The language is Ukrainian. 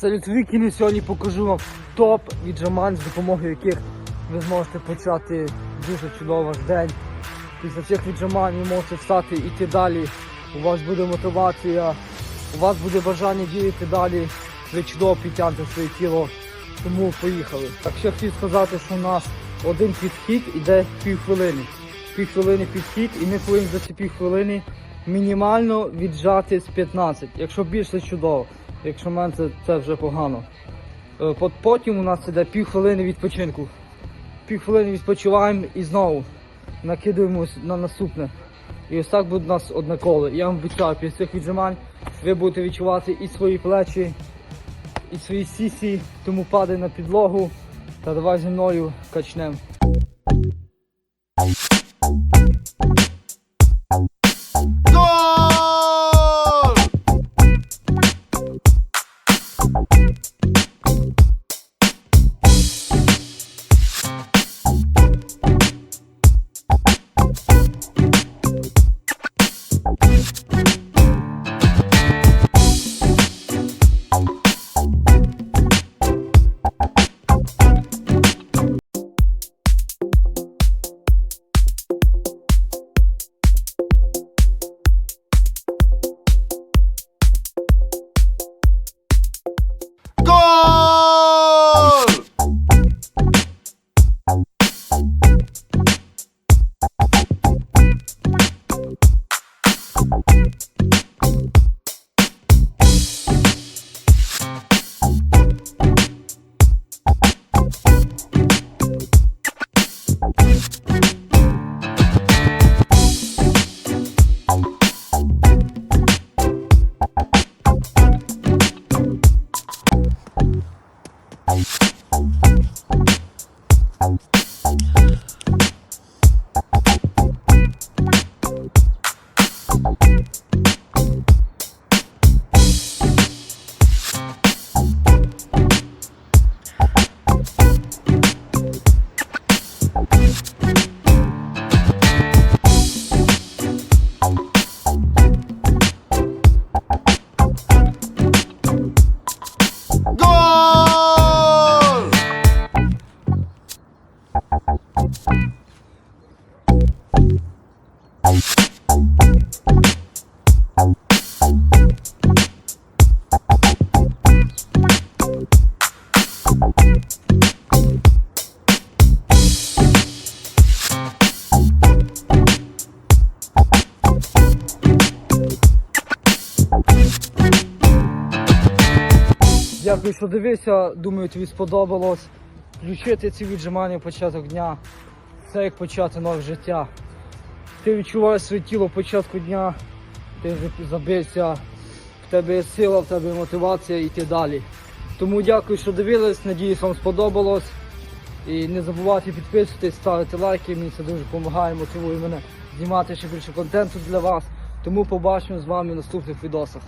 Салют Вікіні сьогодні покажу вам топ віджимань, з допомогою яких ви зможете почати дуже чудово день. Після цих віджимань ви можете встати і йти далі. У вас буде мотивація, у вас буде бажання діяти далі. Ви чудово підтягнете своє тіло. Тому поїхали. Так ще хотів сказати, що у нас один підхід іде півхвилини. Півхвилини підхід, і ми повинні за ці півхвилини мінімально віджати з 15. Якщо більше чудово, якщо менше це вже погано. Е, Потім у нас іде півхвилини відпочинку. Півхвилини відпочиваємо і знову накидуємось на наступне. І ось так буде у нас одне коло. Я вам обіцяю, після цих віджимань ви будете відчувати і свої плечі, і свої сісі, тому падай на підлогу та давай зі мною качнемо. Дякую, що дивився. Думаю, тобі сподобалось. Включити ці віджимання в початок дня. Це як почати нове життя. Ти відчуваєш своє тіло в початку дня, ти забився, в тебе є сила, в тебе є мотивація йти далі. Тому дякую, що дивились. Надіюсь, вам сподобалось. І не забувайте підписуватись, ставити лайки. Мені це дуже допомагає, мотивує мене знімати ще більше контенту для вас. Тому побачимо з вами в наступних відосах.